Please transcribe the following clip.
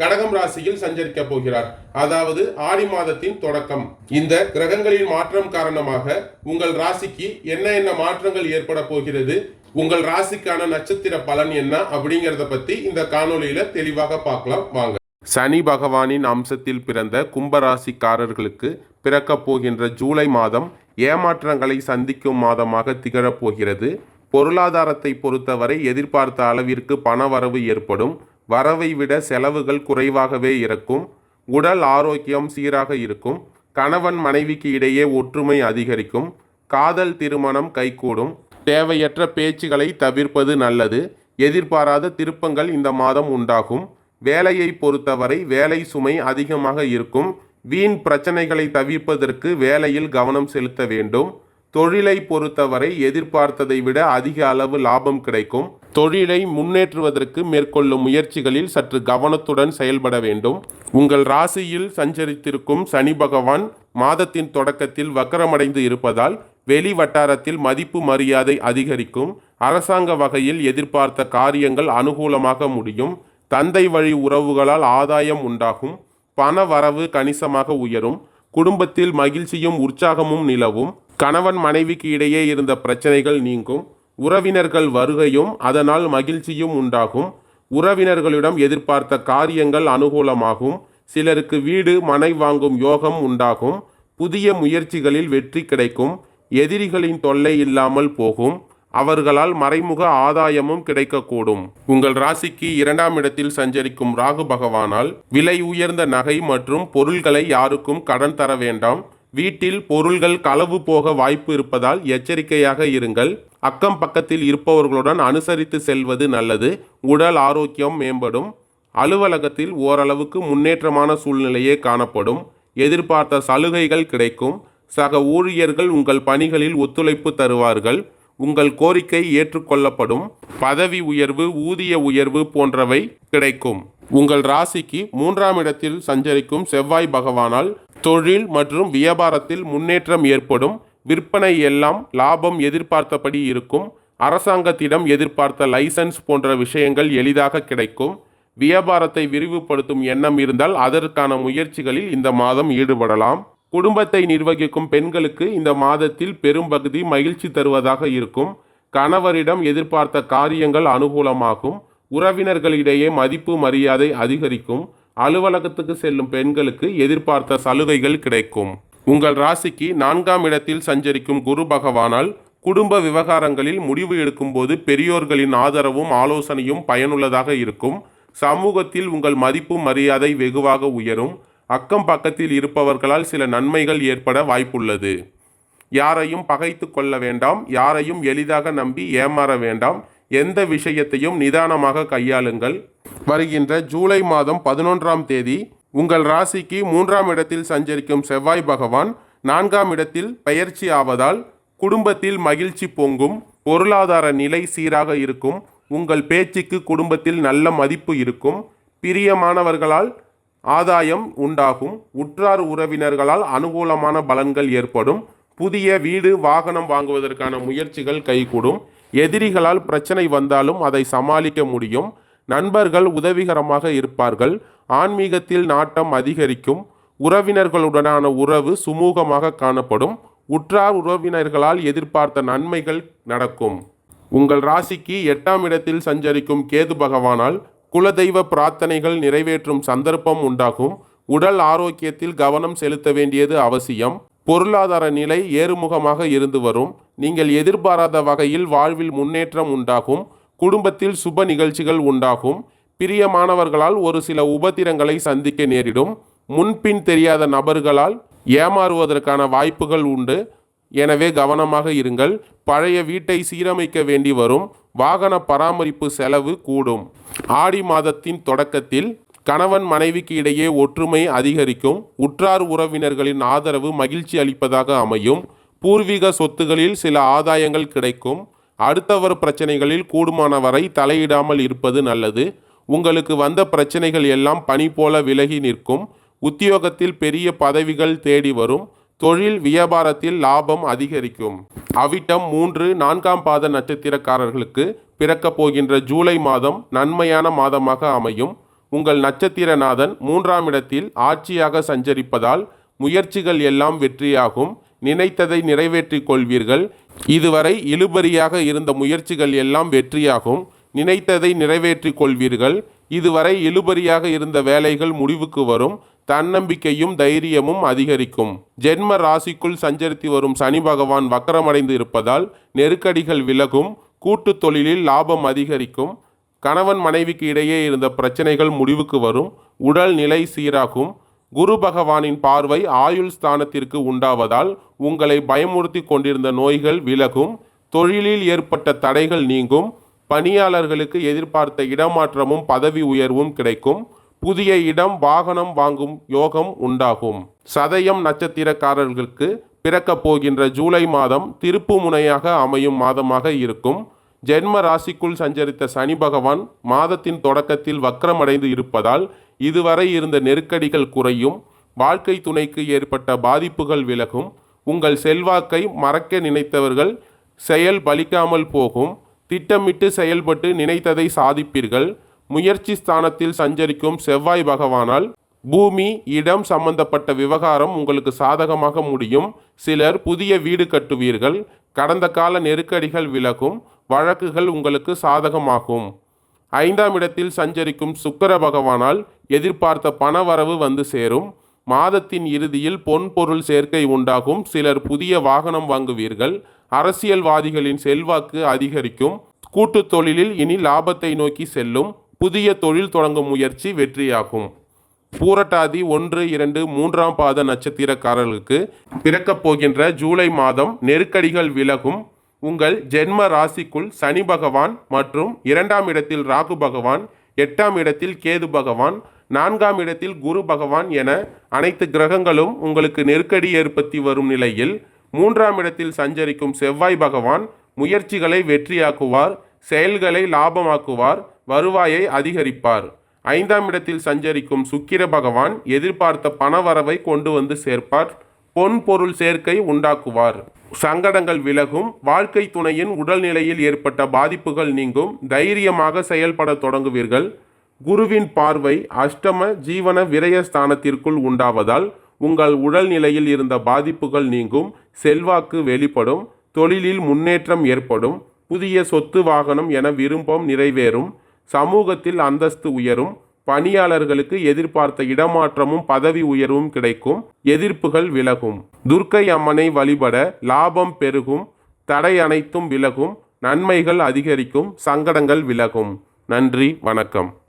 கடகம் ராசியில் சஞ்சரிக்க போகிறார். அதாவது ஆடி மாதத்தின் தொடக்கம். இந்த கிரகங்களின் மாற்றம் காரணமாக உங்கள் ராசிக்கு என்ன என்ன மாற்றங்கள் ஏற்பட போகிறது? உங்கள் ராசிக்கான நட்சத்திர பலன் என்ன? அப்படிங்கறத பத்தி இந்த காணொளியில தெளிவாக பார்க்கலாம். வாங்க. சனி பகவானின் அம்சத்தில் பிறந்த கும்பராசிக்காரர்களுக்கு பிறக்கப் போகின்ற ஜூலை மாதம் ஏமாற்றங்களை சந்திக்கும் மாதமாக திகழப்போகிறது பொருளாதாரத்தை பொறுத்தவரை எதிர்பார்த்த அளவிற்கு பணவரவு ஏற்படும். வரவை விட செலவுகள் குறைவாகவே இருக்கும். உடல் ஆரோக்கியம் சீராக இருக்கும். கணவன் மனைவிக்கு இடையே ஒற்றுமை அதிகரிக்கும். காதல் திருமணம் கைகூடும். தேவையற்ற பேச்சுகளை தவிர்ப்பது நல்லது. எதிர்பாராத திருப்பங்கள் இந்த மாதம் உண்டாகும். வேலையை பொறுத்தவரை வேலை சுமை அதிகமாக இருக்கும். வீண் பிரச்சனைகளை தவிர்ப்பதற்கு வேலையில் கவனம் செலுத்த வேண்டும். தொழிலை பொறுத்தவரை எதிர்பார்த்ததை விட அதிக அளவு லாபம் கிடைக்கும். தொழிலை முன்னேற்றுவதற்கு மேற்கொள்ளும் முயற்சிகளில் சற்று கவனத்துடன் செயல்பட வேண்டும். உங்கள் ராசியில் சஞ்சரித்திருக்கும் சனி பகவான் மாதத்தின் தொடக்கத்தில் வக்கரமடைந்து இருப்பதால் வெளி வட்டாரத்தில் மதிப்பு மரியாதை அதிகரிக்கும். அரசாங்க வகையில் எதிர்பார்த்த காரியங்கள் அனுகூலமாக முடியும். தந்தை வழி உறவுகளால் ஆதாயம் உண்டாகும். பண வரவு கணிசமாக உயரும். குடும்பத்தில் மகிழ்ச்சியும் உற்சாகமும் நிலவும். கணவன் மனைவிக்கு இடையே இருந்த பிரச்சனைகள் நீங்கும். உறவினர்கள் வருகையும் அதனால் மகிழ்ச்சியும் உண்டாகும். உறவினர்களிடம் எதிர்பார்த்த காரியங்கள் அனுகூலமாகும். சிலருக்கு வீடு மனை வாங்கும் யோகம் உண்டாகும். புதிய முயற்சிகளில் வெற்றி கிடைக்கும். எதிரிகளின் தொல்லை இல்லாமல் போகும். அவர்களால் மறைமுக ஆதாயமும் கிடைக்கக்கூடும். உங்கள் ராசிக்கு இரண்டாம் இடத்தில் சஞ்சரிக்கும் ராகு பகவானால் விலை உயர்ந்த நகை மற்றும் பொருள்களை யாருக்கும் கடன் தர வேண்டாம். வீட்டில் பொருள்கள் களவு போக வாய்ப்பு இருப்பதால் எச்சரிக்கையாக இருங்கள். அக்கம் பக்கத்தில் இருப்பவர்களுடன் அனுசரித்து செல்வது நல்லது. உடல் ஆரோக்கியம் மேம்படும். அலுவலகத்தில் ஓரளவுக்கு முன்னேற்றமான சூழ்நிலையே காணப்படும். எதிர்பார்த்த சலுகைகள் கிடைக்கும். சக ஊழியர்கள் உங்கள் பணிகளில் ஒத்துழைப்பு தருவார்கள். உங்கள் கோரிக்கை ஏற்றுக்கொள்ளப்படும். பதவி உயர்வு ஊதிய உயர்வு போன்றவை கிடைக்கும். உங்கள் ராசிக்கு மூன்றாம் இடத்தில் சஞ்சரிக்கும் செவ்வாய் பகவானால் தொழில் மற்றும் வியாபாரத்தில் முன்னேற்றம் ஏற்படும். விற்பனை எல்லாம் லாபம் எதிர்பார்த்தபடி இருக்கும். அரசாங்கத்திடம் எதிர்பார்த்த லைசன்ஸ் போன்ற விஷயங்கள் எளிதாக கிடைக்கும். வியாபாரத்தை விரிவுபடுத்தும் எண்ணம் இருந்தால் அதற்கான முயற்சிகளில் இந்த மாதம் ஈடுபடலாம். குடும்பத்தை நிர்வகிக்கும் பெண்களுக்கு இந்த மாதத்தில் பெரும்பகுதி மகிழ்ச்சி தருவதாக இருக்கும். கணவரிடம் எதிர்பார்த்த காரியங்கள் அனுகூலமாகும். உறவினர்களிடையே மதிப்பு மரியாதை அதிகரிக்கும். அலுவலகத்துக்கு செல்லும் பெண்களுக்கு எதிர்பார்த்த சலுகைகள் கிடைக்கும். உங்கள் ராசிக்கு நான்காம் இடத்தில் சஞ்சரிக்கும் குரு பகவானால் குடும்ப விவகாரங்களில் முடிவு எடுக்கும்போது பெரியோர்களின் ஆதரவும் ஆலோசனையும் பயனுள்ளதாக இருக்கும். சமூகத்தில் உங்கள் மதிப்பு மரியாதை வெகுவாக உயரும். அக்கம் பக்கத்தில் இருப்பவர்களால் சில நன்மைகள் ஏற்பட வாய்ப்புள்ளது. யாரையும் பகைத்து கொள்ள வேண்டாம். யாரையும் எளிதாக நம்பி ஏமாற வேண்டாம். எந்த விஷயத்தையும் நிதானமாக கையாளுங்கள். வருகின்ற ஜூலை மாதம் பதினொன்றாம் தேதி உங்கள் ராசிக்கு மூன்றாம் இடத்தில் சஞ்சரிக்கும் செவ்வாய் பகவான் நான்காம் இடத்தில் பயிற்சி ஆவதால் குடும்பத்தில் மகிழ்ச்சி பொங்கும் பொருளாதார நிலை சீராக இருக்கும் உங்கள் பேச்சுக்கு குடும்பத்தில் நல்ல மதிப்பு இருக்கும் பிரியமானவர்களால் ஆதாயம் உண்டாகும் உற்றார் உறவினர்களால் அனுகூலமான பலன்கள் ஏற்படும் புதிய வீடு வாகனம் வாங்குவதற்கான முயற்சிகள் கைகூடும் எதிரிகளால் பிரச்சனை வந்தாலும் அதை சமாளிக்க முடியும். நண்பர்கள் உதவிகரமாக இருப்பார்கள். ஆன்மீகத்தில் நாட்டம் அதிகரிக்கும். உறவினர்களுடனான உறவு சுமூகமாக காணப்படும். உற்றார் உறவினர்களால் எதிர்பார்த்த நன்மைகள் நடக்கும். உங்கள் ராசிக்கு எட்டாம் இடத்தில் சஞ்சரிக்கும் கேது பகவானால் குலதெய்வ பிரார்த்தனைகள் நிறைவேற்றும் சந்தர்ப்பம் உண்டாகும். உடல் ஆரோக்கியத்தில் கவனம் செலுத்த வேண்டியது அவசியம். பொருளாதார நிலை ஏறுமுகமாக இருந்து வரும். நீங்கள் எதிர்பாராத வகையில் வாழ்வில் முன்னேற்றம் உண்டாகும். குடும்பத்தில் சுப நிகழ்ச்சிகள் உண்டாகும். பிரியமானவர்களால் ஒரு சில உபத்திரங்களை சந்திக்க நேரிடும். முன்பின் தெரியாத நபர்களால் ஏமாறுவதற்கான வாய்ப்புகள் உண்டு. எனவே கவனமாக இருங்கள். பழைய வீட்டை சீரமைக்க வேண்டி வரும். வாகன பராமரிப்பு செலவு கூடும். ஆடி மாதத்தின் தொடக்கத்தில் கணவன் மனைவிக்கு இடையே ஒற்றுமை அதிகரிக்கும். உற்றார் உறவினர்களின் ஆதரவு மகிழ்ச்சி அளிப்பதாக அமையும். பூர்வீக சொத்துகளில் சில ஆதாயங்கள் கிடைக்கும். அடுத்தவர் பிரச்சனைகளில் கூடுமானவரை தலையிடாமல் இருப்பது நல்லது. உங்களுக்கு வந்த பிரச்சனைகள் எல்லாம் பனி போல விலகி நிற்கும். உத்தியோகத்தில் பெரிய பதவிகள் தேடி வரும். தொழில் வியாபாரத்தில் லாபம் அதிகரிக்கும். அவிட்டம் மூன்று நான்காம் பாத நட்சத்திரக்காரர்களுக்கு பிறக்கப் போகின்ற ஜூலை மாதம் நன்மையான மாதமாக அமையும். உங்கள் நட்சத்திரநாதன் மூன்றாம் இடத்தில் ஆட்சியாக சஞ்சரிப்பதால் முயற்சிகள் எல்லாம் வெற்றியாகும். நினைத்ததை நிறைவேற்றிக் கொள்வீர்கள். இதுவரை இழுபறியாக இருந்த முயற்சிகள் எல்லாம் வெற்றியாகும். நினைத்ததை நிறைவேற்றிக் கொள்வீர்கள். இதுவரை இழுபறியாக இருந்த வேலைகள் முடிவுக்கு வரும். தன்னம்பிக்கையும் தைரியமும் அதிகரிக்கும். ஜென்ம ராசிக்குள் சஞ்சரித்து வரும் சனி பகவான் வக்கரமடைந்து இருப்பதால் நெருக்கடிகள் விலகும். கூட்டு தொழிலில் லாபம் அதிகரிக்கும். கணவன் மனைவிக்கு இடையே இருந்த பிரச்சனைகள் முடிவுக்கு வரும். உடல் நிலை சீராகும். குரு பகவானின் பார்வை ஆயுள் ஸ்தானத்திற்கு உண்டாவதால் உங்களை பயமுறுத்தி கொண்டிருந்த நோய்கள் விலகும். தொழிலில் ஏற்பட்ட தடைகள் நீங்கும். பணியாளர்களுக்கு எதிர்பார்த்த இடமாற்றமும் பதவி உயர்வும் கிடைக்கும். புதிய இடம் வாகனம் வாங்கும் யோகம் உண்டாகும். சதயம் நட்சத்திரக்காரர்களுக்கு பிறக்கப் போகின்ற ஜூலை மாதம் திருப்பு முனையாக அமையும் மாதமாக இருக்கும். ஜென்ம ராசிக்குள் சஞ்சரித்த சனி பகவான் மாதத்தின் தொடக்கத்தில் வக்கரமடைந்து இருப்பதால் இதுவரை இருந்த நெருக்கடிகள் குறையும். வாழ்க்கை துணைக்கு ஏற்பட்ட பாதிப்புகள் விலகும். உங்கள் செல்வாக்கை மறக்க நினைத்தவர்கள் செயல் பலிக்காமல் போகும். திட்டமிட்டு செயல்பட்டு நினைத்ததை சாதிப்பீர்கள். முயற்சி ஸ்தானத்தில் சஞ்சரிக்கும் செவ்வாய் பகவானால் பூமி இடம் சம்பந்தப்பட்ட விவகாரம் உங்களுக்கு சாதகமாக முடியும். சிலர் புதிய வீடு கட்டுவீர்கள். கடந்த கால நெருக்கடிகள் விலகும். வழக்குகள் உங்களுக்கு சாதகமாகும். ஐந்தாம் இடத்தில் சஞ்சரிக்கும் சுக்கர பகவானால் எதிர்பார்த்த பணவரவு வந்து சேரும். மாதத்தின் இறுதியில் பொன் பொருள் சேர்க்கை உண்டாகும். சிலர் புதிய வாகனம் வாங்குவீர்கள். அரசியல்வாதிகளின் செல்வாக்கு அதிகரிக்கும். கூட்டு தொழிலில் இனி லாபத்தை நோக்கி செல்லும். புதிய தொழில் தொடங்கும் முயற்சி வெற்றியாகும். பூரட்டாதி ஒன்று இரண்டு மூன்றாம் பாத நட்சத்திரக்காரர்களுக்கு பிறக்கப் போகின்ற ஜூலை மாதம் நெருக்கடிகள் விலகும். உங்கள் ஜென்ம ராசிக்குள் சனி பகவான் மற்றும் இரண்டாம் இடத்தில் ராகு பகவான் எட்டாம் இடத்தில் கேது பகவான் நான்காம் இடத்தில் குரு பகவான் என அனைத்து கிரகங்களும் உங்களுக்கு நெருக்கடி ஏற்படுத்தி வரும் நிலையில் மூன்றாம் இடத்தில் சஞ்சரிக்கும் செவ்வாய் பகவான் முயற்சிகளை வெற்றியாக்குவார் செயல்களை லாபமாக்குவார் வருவாயை அதிகரிப்பார். ஐந்தாம் இடத்தில் சஞ்சரிக்கும் சுக்கிர பகவான் எதிர்பார்த்த பணவரவை கொண்டு வந்து சேர்ப்பார் பொன் பொருள் சேர்க்கை உண்டாக்குவார். சங்கடங்கள் விலகும் வாழ்க்கை துணையின் உடல்நிலையில் ஏற்பட்ட பாதிப்புகள் நீங்கும் தைரியமாக செயல்பட தொடங்குவீர்கள். குருவின் பார்வை அஷ்டம ஜீவன விரயஸ்தானத்திற்குள் உண்டாவதால் உங்கள் உடல்நிலையில் இருந்த பாதிப்புகள் நீங்கும் செல்வாக்கு வெளிப்படும் தொழிலில் முன்னேற்றம் ஏற்படும் புதிய சொத்து வாகனம் என விருப்பம் நிறைவேறும் சமூகத்தில் அந்தஸ்து உயரும் பணியாளர்களுக்கு எதிர்பார்த்த இடமாற்றமும் பதவி உயர்வும் கிடைக்கும். எதிர்ப்புகள் விலகும். துர்க்கை அம்மனை வழிபட லாபம் பெருகும். தடை அனைத்தும் விலகும். நன்மைகள் அதிகரிக்கும். சங்கடங்கள் விலகும். நன்றி. வணக்கம்.